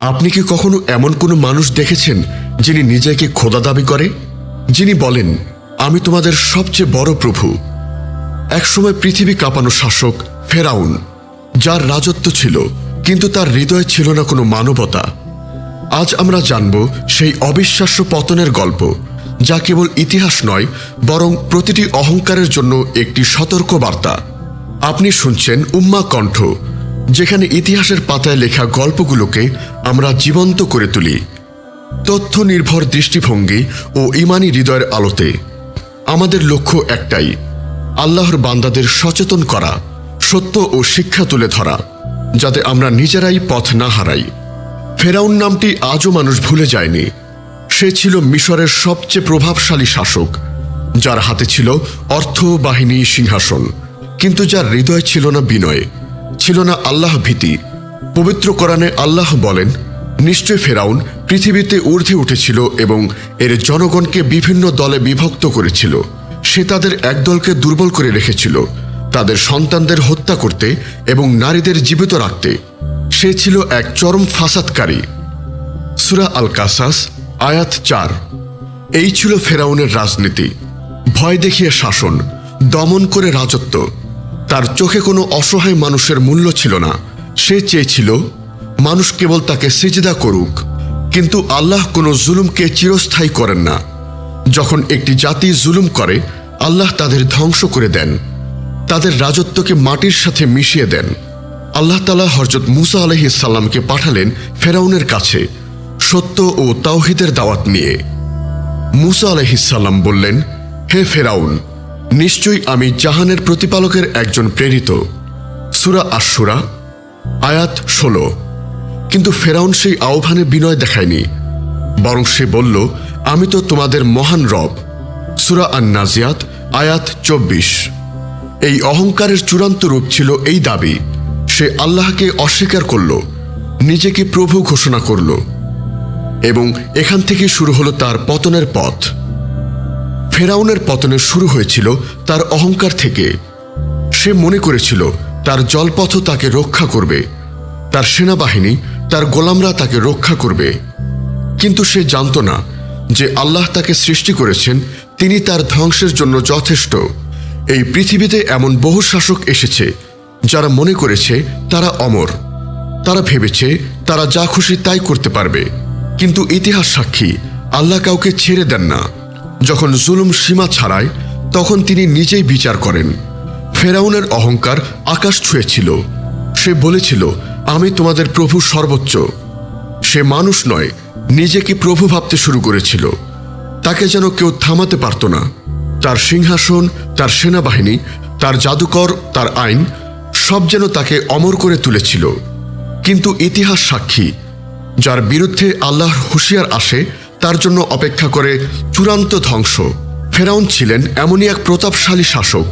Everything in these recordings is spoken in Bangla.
আপনি কি কখনো এমন কোনো মানুষ দেখেছেন যিনি নিজেকে খোদা দাবি করে? যিনি বলেন, আমি তোমাদের সবচেয়ে বড় প্রভু। একসময় পৃথিবী কাঁপানো শাসক, ফেরাউন, যার রাজত্ব ছিল, কিন্তু তার হৃদয়ে ছিল না কোনো মানবতা। আজ আমরা জানব সেই অবিশ্বাস্য পতনের গল্প, যা কেবল ইতিহাস নয়, বরং প্রতিটি অহংকারের জন্য একটি সতর্ক বার্তা আপনি শুনছেন উম্মা কণ্ঠ। যেখানে ইতিহাসের পাতায় লেখা গল্পগুলোকে আমরা জীবন্ত করে তুলি। তথ্য নির্ভর দৃষ্টিভঙ্গি ও ইমানি হৃদয়ের আলোতে। আমাদের লক্ষ্য একটাই, আল্লাহর বান্দাদের সচেতন করা, সত্য ও শিক্ষা তুলে ধরা, যাতে আমরা নিজেরাই পথ না হারাই। ফেরাউন নামটি আজও মানুষ ভুলে যায়নি। সে ছিল মিশরের সবচেয়ে প্রভাবশালী শাসক, যার হাতে ছিল অর্থ বাহিনী সিংহাসন, কিন্তু যার হৃদয় ছিল না বিনয়। ছিল না আল্লাহ ভীতি। পবিত্র কোরআনে আল্লাহ বলেন, নিশ্চয় ফেরাউন পৃথিবীতে ঊর্ধ্বে উঠেছিল এবং এর জনগণকে বিভিন্ন দলে বিভক্ত করেছিল। সে তাদের একদলকে দুর্বল করে রেখেছিল। তাদের সন্তানদের হত্যা করতে এবং নারীদের জীবিত রাখতে। সে ছিল এক চরম ফাসাদকারী। সুরা আল কাসাস আয়াত চার। এই ছিল ফেরাউনের রাজনীতি। ভয় দেখিয়ে শাসন, দমন করে রাজত্ব। তার চোখে কোনো অসহায় মানুষের মূল্য ছিল না। সে চেয়েছিল, মানুষ কেবল তাকে সিজদা করুক, কিন্তু আল্লাহ কোনো জুলুমকে চিরস্থায়ী করেন না। যখন একটি জাতি জুলুম করে, আল্লাহ তাদের ধ্বংস করে দেন। তাদের রাজত্বকে মাটির সাথে মিশিয়ে দেন। আল্লাহ তালা হরজত মুসা আলহিসাল্লামকে পাঠালেন ফেরাউনের কাছে, সত্য ও তাওহিদের দাওয়াত নিয়ে। মুসা আলহিসাল্লাম বললেন, হে ফেরাউন নিশ্চয়ই আমি জাহানের প্রতিপালকের একজন প্রেরিত। সুরা আশুরা আয়াত ষোলো। কিন্তু ফেরাউন সেই আহ্বানে বিনয় দেখায়নি, বরং সে বলল, আমি তো তোমাদের মহান রব। সুরা আন নাজিয়াত আয়াত চব্বিশ। এই অহংকারের চূড়ান্ত রূপ ছিল এই দাবি। সে আল্লাহকে অস্বীকার করল, নিজেকে প্রভু ঘোষণা করল, এবং এখান থেকে শুরু হলো তার পতনের পথ। ফেরাউনের পতনের শুরু হয়েছিল তার অহংকার থেকে। সে মনে করেছিল, তার জলপথ তাকে রক্ষা করবে। তার সেনাবাহিনী, তার গোলামরা তাকে রক্ষা করবে। কিন্তু সে জানত না যে আল্লাহ তাকে সৃষ্টি করেছেন, তিনি তার ধ্বংসের জন্য যথেষ্ট। এই পৃথিবীতে এমন বহু শাসক এসেছে, যারা মনে করেছে তারা অমর। তারা ভেবেছে তারা যা খুশি তাই করতে পারবে। কিন্তু ইতিহাস সাক্ষী, আল্লাহ কাউকে ছেড়ে দেন না। যখন জুলুম সীমা ছাড়ায়, তখন তিনি নিজেই বিচার করেন। ফেরাউনের অহংকার আকাশ ছুঁয়েছিল। সে বলেছিল, আমি তোমাদের প্রভু সর্বোচ্চ। সে মানুষ নয়, নিজেকে প্রভু ভাবতে শুরু করেছিল। তাকে যেন কেউ থামাতে পারত না। তার সিংহাসন, তার সেনাবাহিনী, তার জাদুকর, তার আইন, সব যেন তাকে অমর করে তুলেছিল। কিন্তু ইতিহাস সাক্ষী, যার বিরুদ্ধে আল্লাহর হুঁশিয়ার আসে তার জন্য অপেক্ষা করে চূড়ান্ত ধ্বংস। ফেরাউন ছিলেন এমনই এক প্রতাপশালী শাসক,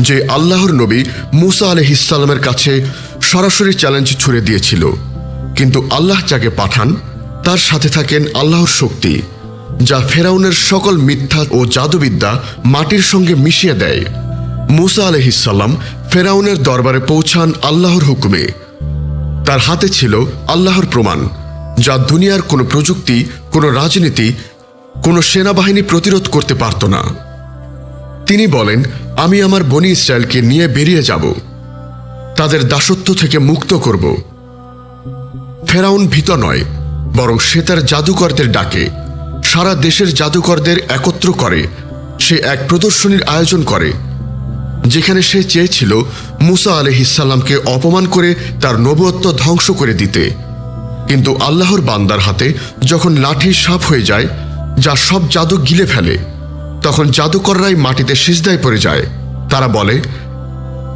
যে আল্লাহর নবী মুসা আলহিসাল্লামের কাছে সরাসরি চ্যালেঞ্জ ছুড়ে দিয়েছিল। কিন্তু আল্লাহ যাকে পাঠান, তার সাথে থাকেন আল্লাহর শক্তি, যা ফেরাউনের সকল মিথ্যা ও জাদুবিদ্যা মাটির সঙ্গে মিশিয়ে দেয়। মুসা আলহিসাল্লাম ফেরাউনের দরবারে পৌঁছান আল্লাহর হুকুমে। তার হাতে ছিল আল্লাহর প্রমাণ, যা দুনিয়ার কোনো প্রযুক্তি কোনো রাজনীতি কোনো সেনাবাহিনী প্রতিরোধ করতে পারত না। তিনি বলেন, আমি আমার বনি ইসরায়েলকে নিয়ে বেরিয়ে যাব। তাদের দাসত্ব থেকে মুক্ত করব। ফেরাউন ভীত নয়, বরং সে তার জাদুকরদের ডাকে। সারা দেশের জাদুকরদের একত্র করে, সে এক প্রদর্শনীর আয়োজন করে, যেখানে সে চেয়েছিল মুসা আলহিসাল্লামকে অপমান করে তার নবত্ব ধ্বংস করে দিতে। কিন্তু আল্লাহর বান্দার হাতে যখন লাঠি সাপ হয়ে যায়, যা সব জাদু গিলে ফেলে, তখন জাদুকররাই মাটিতে সিজদায় পড়ে যায়। তারা বলে,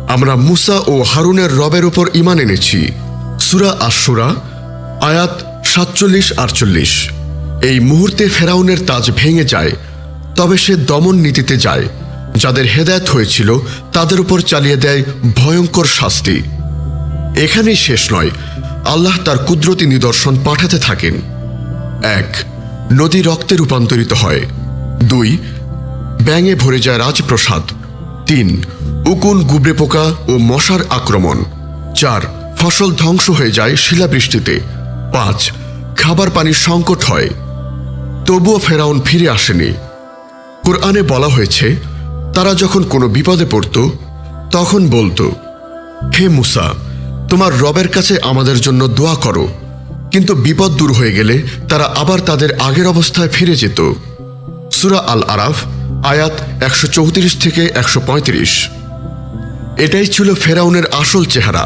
আমরা মুসা ও হারুনের রবের উপর ইমান এনেছি। সুরা আশুরা আয়াত সাতচল্লিশ আটচল্লিশ। এই মুহূর্তে ফেরাউনের তাজ ভেঙে যায়, তবে সে দমন নীতিতে যায়। যাদের হেদায়ত হয়েছিল, তাদের উপর চালিয়ে দেয় ভয়ঙ্কর শাস্তি। এখানেই শেষ নয় আল্লাহ তার কুদরতি নিদর্শন পাঠাতে থাকেন। এক, নদী রক্তে রূপান্তরিত হয়। দুই, ব্যাঙে ভরে যায় রাজপ্রসাদ। তিন, উকুন গুবরে পোকা ও মশার আক্রমণ। চার, ফসল ধ্বংস হয়ে যায় শিলাবৃষ্টিতে। পাঁচ, খাবার পানির সংকট হয়। তবুও ফেরাউন ফিরে আসেনি। কোরআনে বলা হয়েছে, তারা যখন কোনো বিপদে পড়ত, তখন বলতো, হে মুসা তোমার রবের কাছে আমাদের জন্য দোয়া করো। কিন্তু বিপদ দূর হয়ে গেলে তারা আবার তাদের আগের অবস্থায় ফিরে যেত। সুরা আল আরাফ আয়াত একশো চৌত্রিশ থেকে একশো পঁয়ত্রিশ। এটাই ছিল ফেরাউনের আসল চেহারা।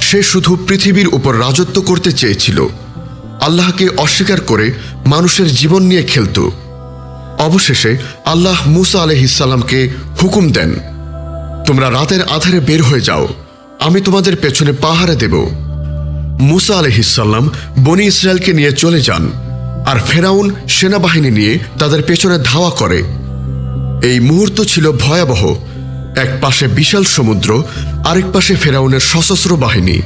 সে শুধু পৃথিবীর উপর রাজত্ব করতে চেয়েছিল। আল্লাহকে অস্বীকার করে মানুষের জীবন নিয়ে খেলত। অবশেষে আল্লাহ মুসা আলহিসাল্লামকে হুকুম দেন, তোমরা রাতের আধারে বের হয়ে যাও। আমি তোমাদের পেছনে পাহারা দেব। মুসা আলহিসাল্লাম বনি ইসরায়েলকে নিয়ে চলে যান আর ফেরাউন সেনাবাহিনী নিয়ে তাদের পেছনে ধাওয়া করে। এই মুহূর্ত ছিল ভয়াবহ। এক পাশে বিশাল সমুদ্র, আরেক পাশে ফেরাউনের সশস্ত্র বাহিনী।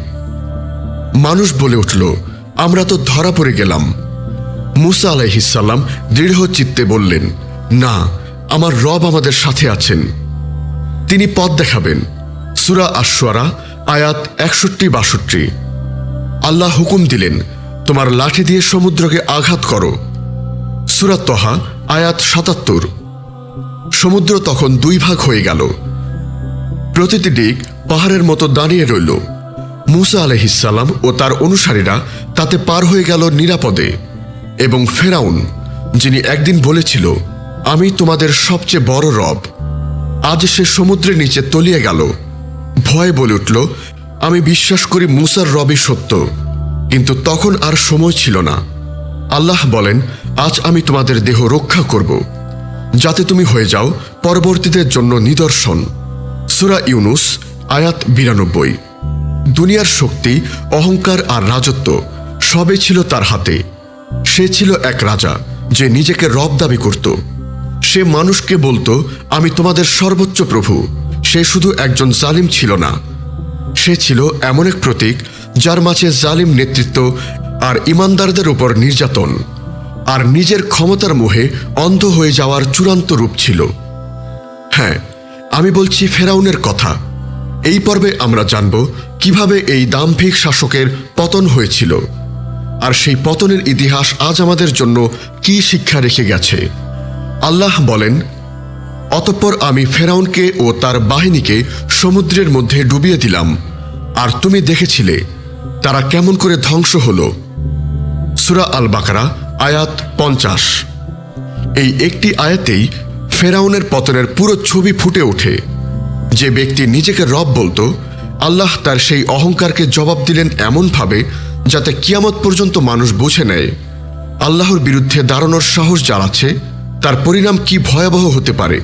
মানুষ বলে উঠল, আমরা তো ধরা পড়ে গেলাম। মুসা আলাইহিসাল্লাম দৃঢ় চিত্তে বললেন, না, আমার রব আমাদের সাথে আছেন। তিনি পথ দেখাবেন। সুরা আশ্বারা আয়াত একষট্টি, বাষট্টি। আল্লাহ হুকুম দিলেন, তোমার লাঠি দিয়ে সমুদ্রকে আঘাত করো। সুরা তহা, আয়াত সাতাত্তর। সমুদ্র তখন দুই ভাগ হয়ে গেল। প্রতিটি দিক পাহাড়ের মতো দাঁড়িয়ে রইল। মুসা আলহিসাল্লাম ও তার অনুসারীরা তাতে পার হয়ে গেল নিরাপদে। এবং ফেরাউন, যিনি একদিন বলেছিল, আমি তোমাদের সবচেয়ে বড় রব। আজ সে সমুদ্রের নিচে তলিয়ে গেল। ভয় বলে উঠল, আমি বিশ্বাস করি মুসার রবই সত্য, কিন্তু তখন আর সময় ছিল না। আল্লাহ বলেন, আজ আমি তোমাদের দেহ রক্ষা করব, যাতে তুমি হয়ে যাও পরবর্তীদের জন্য নিদর্শন। সুরা ইউনুস, আয়াত বিরানব্বই। দুনিয়ার শক্তি, অহংকার আর রাজত্ব সবে ছিল তার হাতে। সে ছিল এক রাজা যে নিজেকে রব দাবি করত। সে মানুষকে বলতো, আমি তোমাদের সর্বোচ্চ প্রভু। সে শুধু একজন জালিম ছিল না। সে ছিল এমন এক প্রতীক যার মাঝে জালিম নেতৃত্ব আর ইমানদারদের উপর নির্যাতন আর নিজের ক্ষমতার মোহে অন্ধ হয়ে যাওয়ার চূড়ান্ত রূপ ছিল। হ্যাঁ আমি বলছি ফেরাউনের কথা। এই পর্বে আমরা জানব কীভাবে এই দাম্ভিক শাসকের পতন হয়েছিল আর সেই পতনের ইতিহাস আজ আমাদের জন্য কি শিক্ষা রেখে গেছে। আল্লাহ বলেন অতঃপর আমি ফেরাউনকে ও তার বাহিনীকে সমুদ্রের মধ্যে ডুবিয়ে দিলাম। আর তুমি দেখেছিলে, তারা কেমন করে ধ্বংস হল। সুরা আল বাকারা আয়াত পঞ্চাশ। এই একটি আয়াতেই ফেরাউনের পতনের পুরো ছবি ফুটে ওঠে। যে ব্যক্তি নিজেকে রব বলতো, আল্লাহ তার সেই অহংকারকে জবাব দিলেন এমনভাবে যাতে কিয়ামত পর্যন্ত মানুষ বুঝে নেয়। আল্লাহর বিরুদ্ধে দাঁড়ানোর সাহস যার আছে তার পরিণাম কি ভয়াবহ হতে পারে?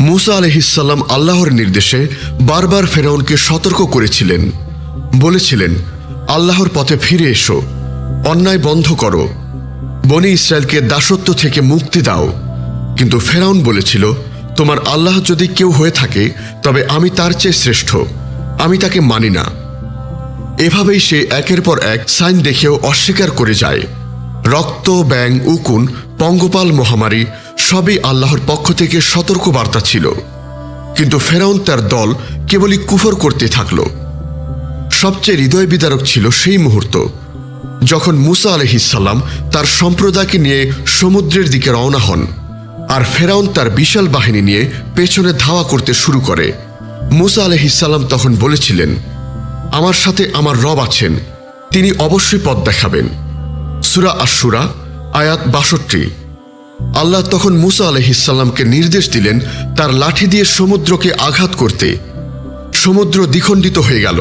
মুসা আলহিসাল্লাম আল্লাহর নির্দেশে বারবার ফেরাউনকে সতর্ক করেছিলেন। বলেছিলেন, আল্লাহর পথে ফিরে এসো, অন্যায় বন্ধ করো। বনি ইসরায়েলকে দাসত্ব থেকে মুক্তি দাও। কিন্তু ফেরাউন বলেছিল, তোমার আল্লাহ যদি কেউ হয়ে থাকে, তবে আমি তার চেয়ে শ্রেষ্ঠ। আমি তাকে মানি না। এভাবেই সে একের পর এক সাইন দেখেও অস্বীকার করে যায়। রক্ত ব্যাং উকুন পঙ্গপাল মহামারী সবই আল্লাহর পক্ষ থেকে সতর্ক বার্তা ছিল। কিন্তু ফেরাউন তার দল কেবলই কুফর করতে থাকল। সবচেয়ে হৃদয় বিদারক ছিল সেই মুহূর্ত, যখন মুসা আলহিসাল্লাম তার সম্প্রদায়কে নিয়ে সমুদ্রের দিকে রওনা হন আর ফেরাউন তার বিশাল বাহিনী নিয়ে পেছনে ধাওয়া করতে শুরু করে। মুসা আলহিসাল্লাম তখন বলেছিলেন, আমার সাথে আমার রব আছেন, তিনি অবশ্যই পথ দেখাবেন। সুরা আশুরা আয়াত বাষট্টি। আল্লাহ তখন মুসা আলহিসাল্লামকে নির্দেশ দিলেন তার লাঠি দিয়ে সমুদ্রকে আঘাত করতে। সমুদ্র দ্বিখণ্ডিত হয়ে গেল,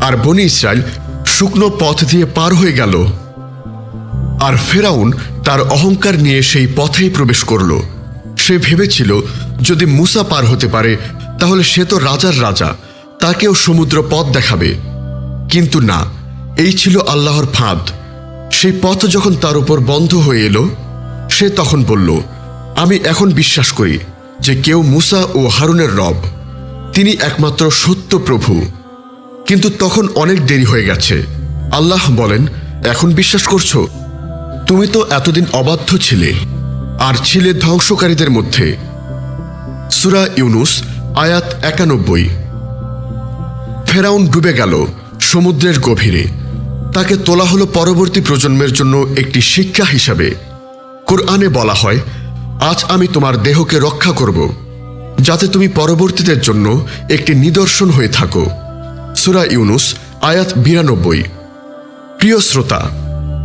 আর বনি ইসরায়েল শুকনো পথ দিয়ে পার হয়ে গেল। আর ফেরাউন তার অহংকার নিয়ে সেই পথেই প্রবেশ করল। সে ভেবেছিল, যদি মুসা পার হতে পারে, তাহলে সে তো রাজার রাজা, তাকেও সমুদ্র পথ দেখাবে। কিন্তু না, এই ছিল আল্লাহর ফাঁদ। সেই পথ যখন তার উপর বন্ধ হয়ে এলো, সে তখন বলল, আমি এখন বিশ্বাস করি যে কেউ মুসা ও হারুনের রব, তিনি একমাত্র সত্য প্রভু। কিন্তু তখন অনেক দেরি হয়ে গেছে। আল্লাহ বলেন, এখন বিশ্বাস করছ? তুমি তো এতদিন অবাধ্য ছিলে আর ছিলে ধ্বংসকারীদের মধ্যে। সুরা ইউনুস, আয়াত একানব্বই। ফেরাউন ডুবে গেল সমুদ্রের গভীরে। তাকে তোলা হলো পরবর্তী প্রজন্মের জন্য একটি শিক্ষা হিসাবে। কোরআনে বলা হয়, আজ আমি তোমার দেহকে রক্ষা করব, যাতে তুমি পরবর্তীদের জন্য একটি নিদর্শন হয়ে থাকো। সুরা ইউনুস, আয়াত বিরানব্বই। প্রিয় শ্রোতা,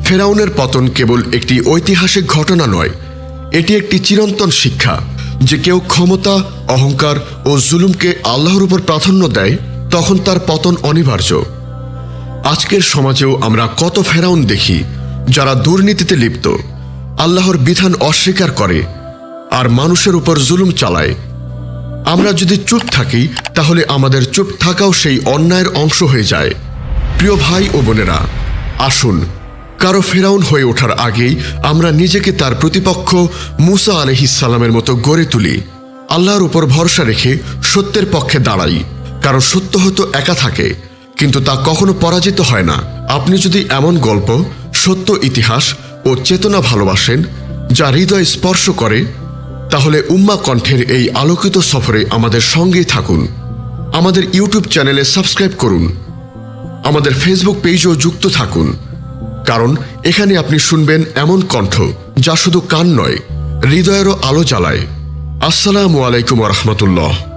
ফেরাউনের পতন কেবল একটি ঐতিহাসিক ঘটনা নয়, এটি একটি চিরন্তন শিক্ষা যে কেউ ক্ষমতা, অহংকার ও জুলুমকে আল্লাহর উপর প্রাধান্য দেয়, তখন তার পতন অনিবার্য। আজকের সমাজেও আমরা কত ফেরাউন দেখি, যারা দুর্নীতিতে লিপ্ত, আল্লাহর বিধান অস্বীকার করে, আর মানুষের উপর জুলুম চালায়। আমরা যদি চুপ থাকি, তাহলে আমাদের চুপ থাকাও সেই অন্যায়ের অংশ হয়ে যায়। প্রিয় ভাই ও বোনেরা, আসুন, কারও ফেরাউন হয়ে ওঠার আগেই আমরা নিজেকে তার প্রতিপক্ষ মুসা আলহিসাল্লামের মতো গড়ে তুলি। আল্লাহর উপর ভরসা রেখে সত্যের পক্ষে দাঁড়াই, কারণ সত্য হতো একা থাকে। কিন্তু তা কখনো পরাজিত হয় না। আপনি যদি এমন গল্প, সত্য ইতিহাস ও চেতনা ভালোবাসেন, যা হৃদয় স্পর্শ করে, তাহলে উম্মা কণ্ঠের এই আলোকিত সফরে আমাদের সঙ্গেই থাকুন। আমাদের ইউটিউব চ্যানেলে সাবস্ক্রাইব করুন। আমাদের ফেসবুক পেজও যুক্ত থাকুন। কারণ এখানে আপনি শুনবেন এমন কণ্ঠ, যা শুধু কান নয়, হৃদয়েরও আলো জ্বালায়। আসসালামু আলাইকুম রহমতুল্লাহ।